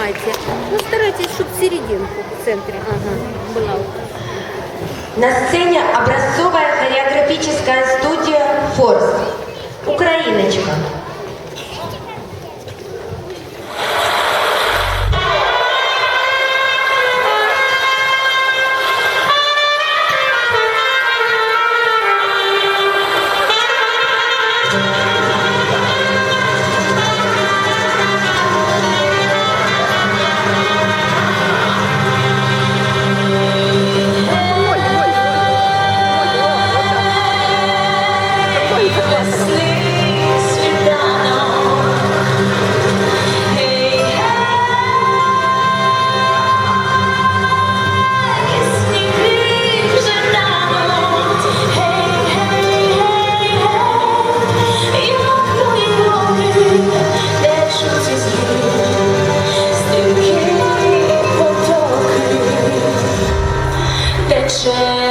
займається. Ну, старайтесь, щоб серединку в центре ага, була. На сцене образцовая хореографическая студия «Форс». Украиночка. protection.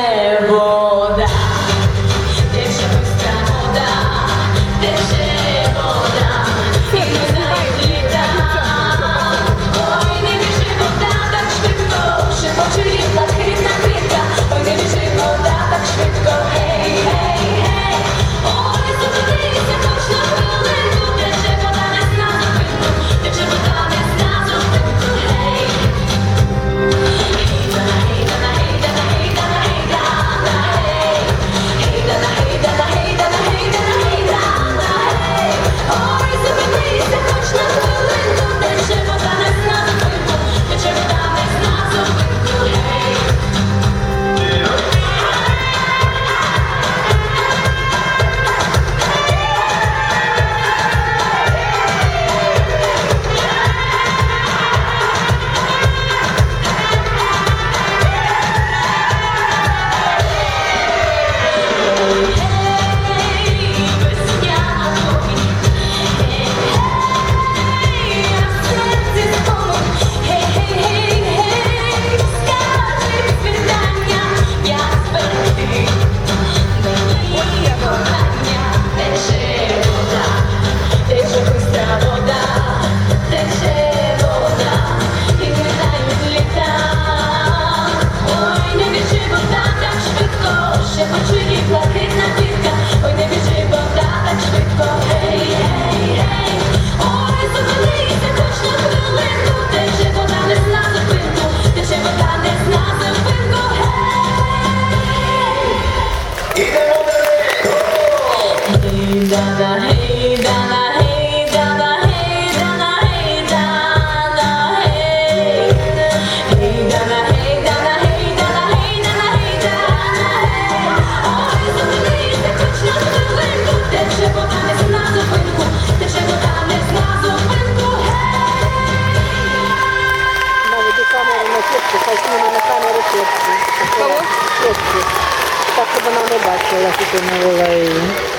Так, щоб вона не бачила, що ти навела її.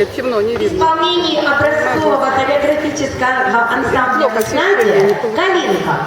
Нет, темно, не видно. В исполнении образцового хореографического ансамбля «Знатия» «Калинка».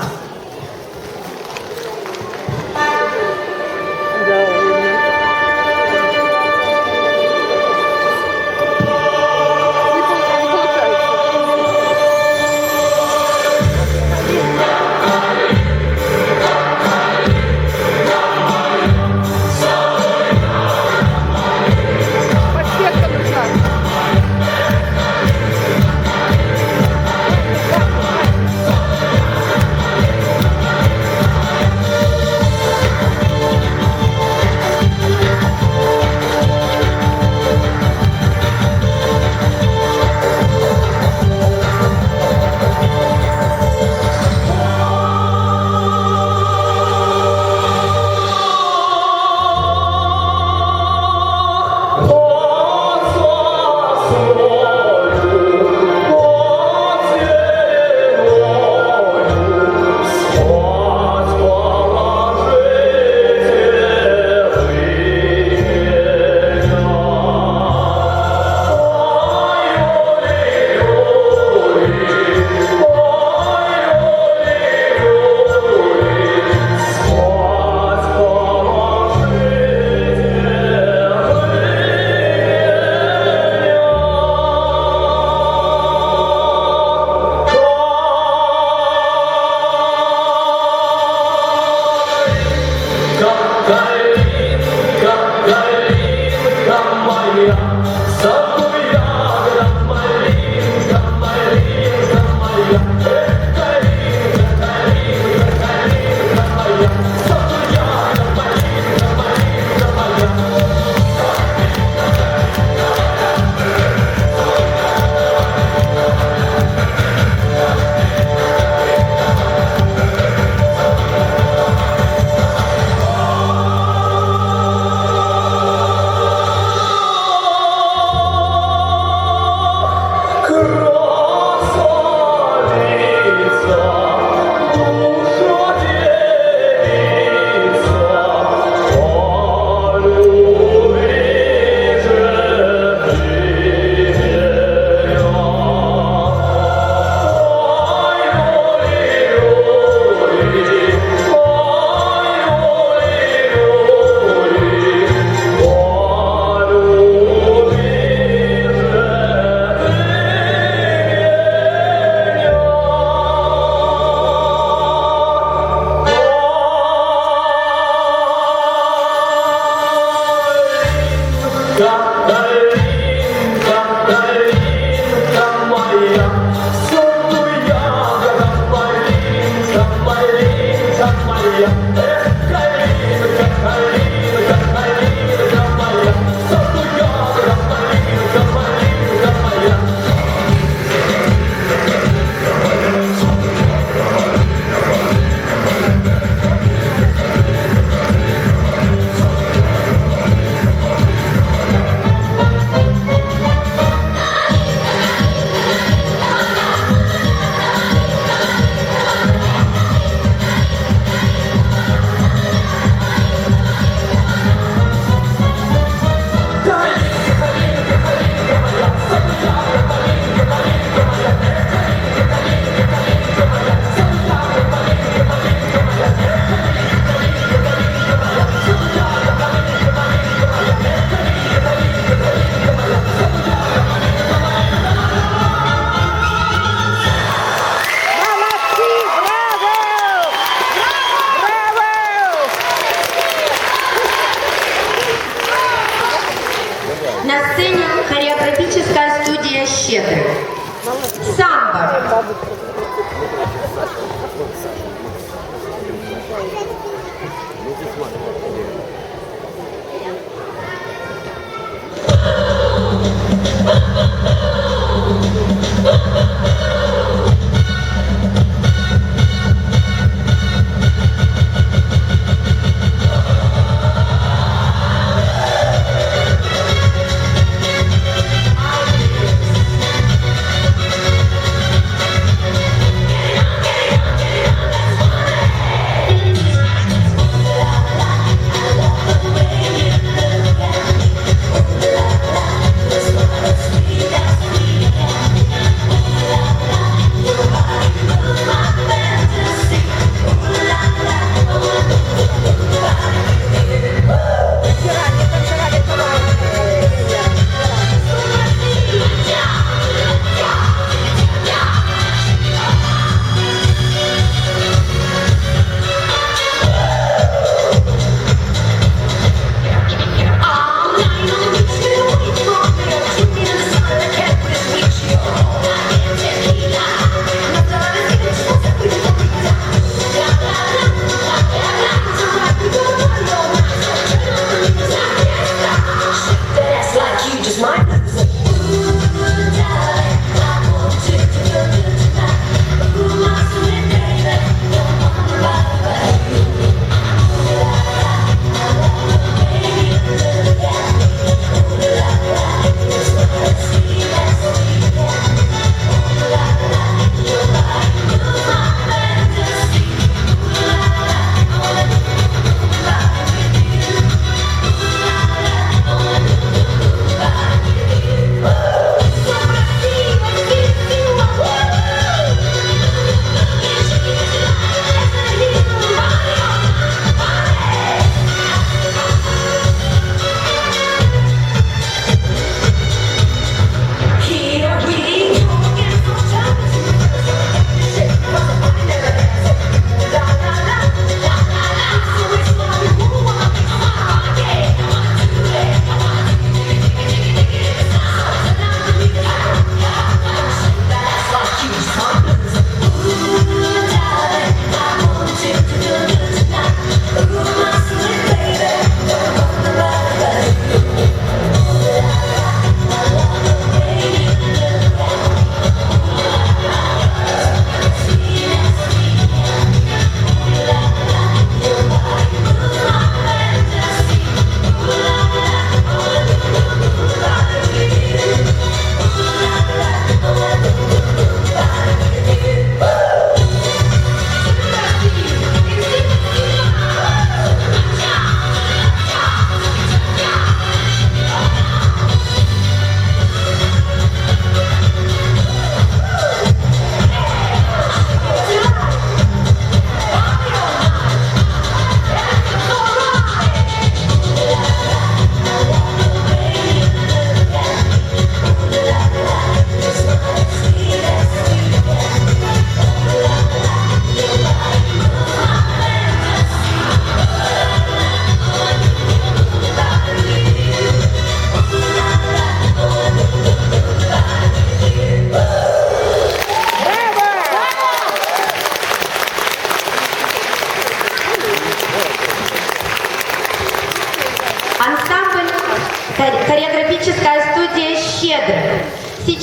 Mrs. one.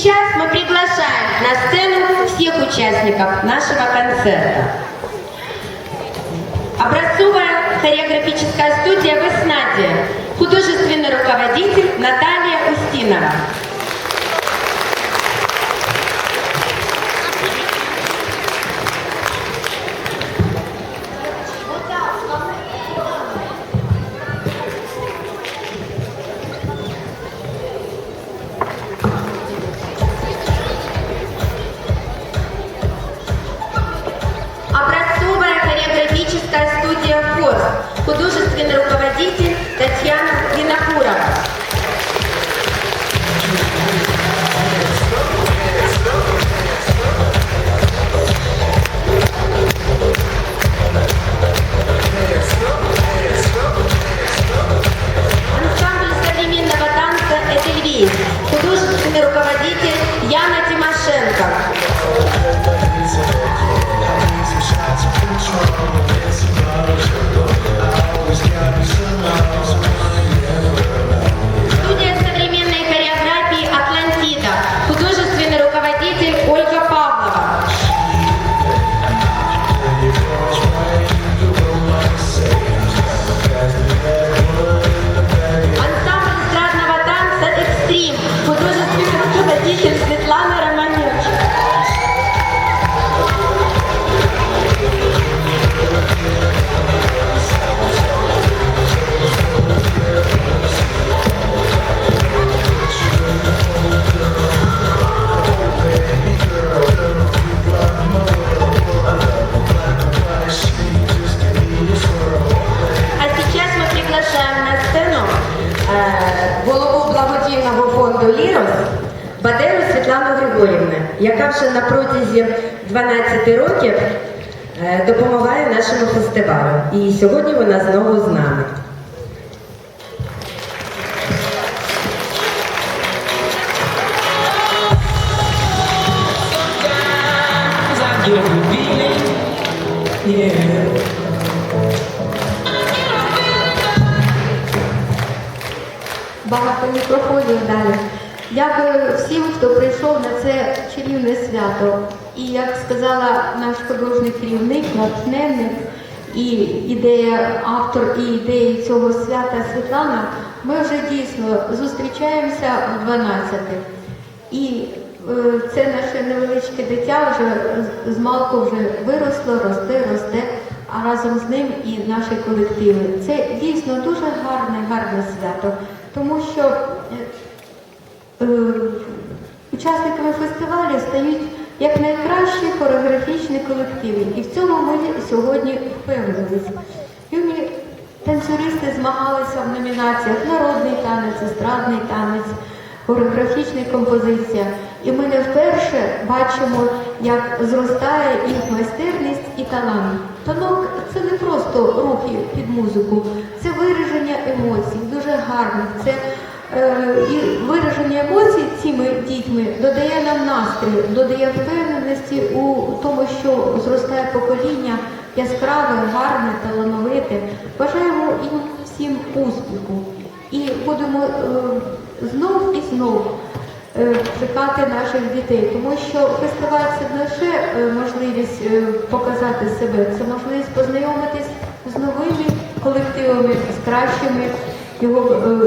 хореографическая студия «Щедрых». Сейчас мы приглашаем на сцену всех участников нашего концерта. Образцовая хореографическая студия в Эснаде. Художественный руководитель Наталья Устинова. セン。І сьогодні вона знову з нами. Багато мікрофонів далі. Дякую всім, хто прийшов на це чарівне свято. І як сказала наш художній керівник, натхненник і ідея, автор і ідеї цього свята Світлана, ми вже дійсно зустрічаємося в 12. І е, це наше невеличке дитя вже з- малку вже виросло, росте, росте, а разом з ним і наші колективи. Це дійсно дуже гарне, гарне свято, тому що е, е, учасниками фестивалю стають як найкращі хореографічні колективи. І в цьому ми сьогодні впевнились. Юні танцюристи змагалися в номінаціях Народний танець, естрадний танець, хореографічна композиція. І ми не вперше бачимо, як зростає їх майстерність і талант. Танок це не просто рухи під музику, це вираження емоцій, дуже гарних. Це і вираження емоцій цими дітьми додає нам настрій, додає впевненості у тому, що зростає покоління яскраве, гарне, талановите. Бажаємо їм всім успіху і будемо е, знов і знов е, чекати наших дітей, тому що фестиваль це не лише е, можливість е, показати себе, це можливість познайомитись з новими колективами, з кращими його е,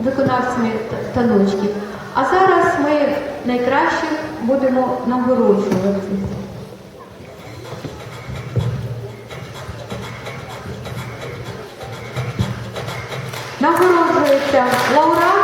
виконавцями та- таночків. А зараз ми найкращих будемо нагороджувати. Нагороджується лауреат